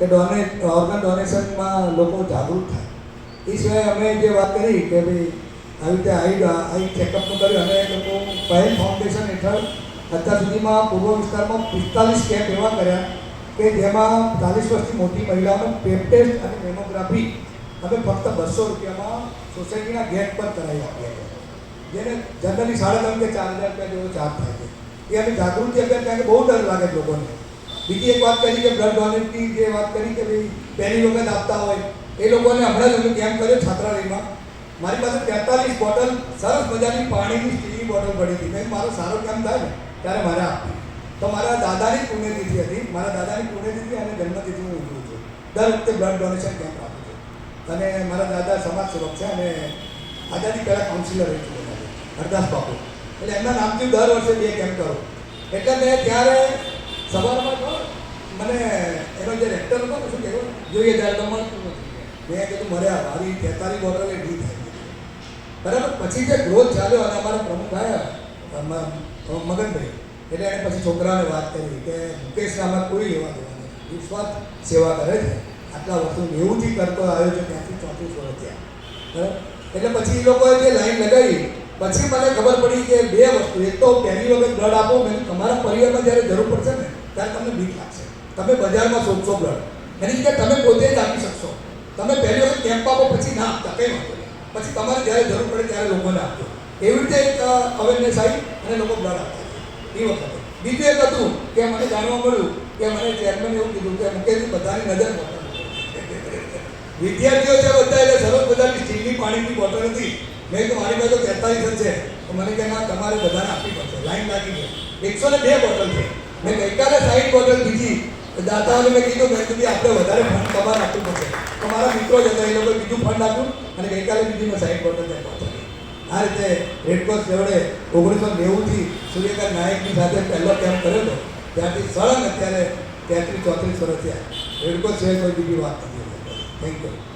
કે donate organ ડોનેશનમાં લોકો જાગૃત થાય. એ સિવાય અમે જે વાત કરી કે ભાઈ, આવી રીતે આઈ આઈ ચેકઅપનું કર્યું, અમે લોકો પહેલ ફાઉન્ડેશન હેઠળ અત્યાર સુધીમાં પૂર્વ વિસ્તારમાં પિસ્તાલીસ કેમ્પ એવા કર્યા કે જેમાં ચાલીસ વર્ષથી મોટી મહિલાઓને પેપ ટેસ્ટ અને મેમોગ્રાફી અમે ફક્ત બસો રૂપિયામાં સોસાયટીના ગેટ પર કરાવી આપીએ છીએ. જેને જનરલી સાડા ત્રણ કે ચાર હજાર રૂપિયા જેવો ચાર્જ થાય છે. એ અમે જાગૃતિ અભિયાન કારણ કે બહુ ડર લાગે છે લોકોને. બીજી એક વાત કરી કે બ્લડ ડોનેટની જે વાત કરી કે ભાઈ પહેલી વખત આપતા હોય, એ લોકોને હમણાં જ અમે કેમ્પ કર્યો છાત્રાલયમાં. મારી પાસે તેતાલીસ બોટલ, સરસ મજાની પાણીની સ્ટીલની બોટલ પડી હતી. મેં મારો સારો કામ થાય ત્યારે મારે આપવી. તો મારા દાદાની પુણ્યતિથિ હતી. મારા દાદાની પુણ્યતિથિ અને જન્મતિથિ હું ઉજવું છું. દર વખતે બ્લડ ડોનેશન કેમ્પ આપું છું. અને મારા દાદા સમાજ સેવક છે અને આઝાદી કલા કાઉન્સિલર છે હરદાસ બાપુ. એટલે એમના નામથી દર વર્ષે બે કેમ્પ કરું. એટલે મેં ત્યારે સવારમાં મને એનો જે રેક્ટર હતો ને, શું કહેવું જોઈએ ત્યારે તો મળતું નથી મેં કીધું મર્યા મારી તેતાલીસ બોટલ ડી થઈ બરાબર? પછી જે ગ્રોથ ચાલ્યો, અને અમારા પ્રમુખ આવ્યા મગનભાઈ, એટલે એને પછી છોકરાને વાત કરી કે મુકેશ આમાં કોઈ લેવા દેવા નથી નિસ્વાર્થ સેવા કરે છે. આટલા વર્ષો નેવુંથી કરતો આવ્યો છે, ત્યાંથી ચોત્રીસ વર્ષ ત્યાં બરાબર? એટલે પછી એ લોકોએ જે લાઈન લગાવી, પછી મને ખબર પડી કે બે વસ્તુ. એક તો પહેલી વખત બ્લડ આપો, મેં તમારા પરિવારમાં જ્યારે જરૂર પડશે ને, ત્યારે તમને બીક લાગશે. તમે બજારમાં શોધશો બ્લડ એની જગ્યાએ તમે પોતે જ આપી શકશો. તમે પહેલી વખત કેમ્પ આપો પછી ના આપતા, કંઈ વાંધો પછી તમારે જ્યારે જરૂર પડે ત્યારે લોકોને આપજો. એવી રીતે એક અવેરનેસ આવી અને લોકો બ્લડ આપતા એ વખતે. બીજું એક હતું કે મને જાણવા મળ્યું કે મને ચેરમેન એવું કીધું કે મુકેશજી, બધાની નજર વિદ્યાર્થીઓ છે બધા, એટલે સરસ બધાની સ્ટીલની પાણીની બોટલ હતી. મેં તો મારી પાસે તેતાલીસ છે. તો મને કે, ના, તમારે બધાને આપવી પડશે. લાઈન લાગી ગઈ. એકસો ને બે બોટલ છે. મેં ગઈકાલે સાઈઠ બોટલ બીજી દાતાઓને મેં કીધું મેં કીધું આપણે વધારે ફંડ તમારે આપવું પડશે. તો મારા મિત્રો જ હતા, એ લોકો બીજું ફંડ આપ્યું અને ગઈકાલે બીજી મેં સાઈઠ બોટલ ત્યાં આ રીતે રેડક્રોસ જોડે ઓગણીસો નેવુંથી સૂર્યકાંત નાયકની સાથે પહેલો કેમ્પ કર્યો હતો, ત્યારથી સળંગ અત્યારે તેત્રીસ ચોત્રીસ વર્ષ થયા. રેડક્રોસ સિવાય કોઈ બીજી વાત નથી. Thank you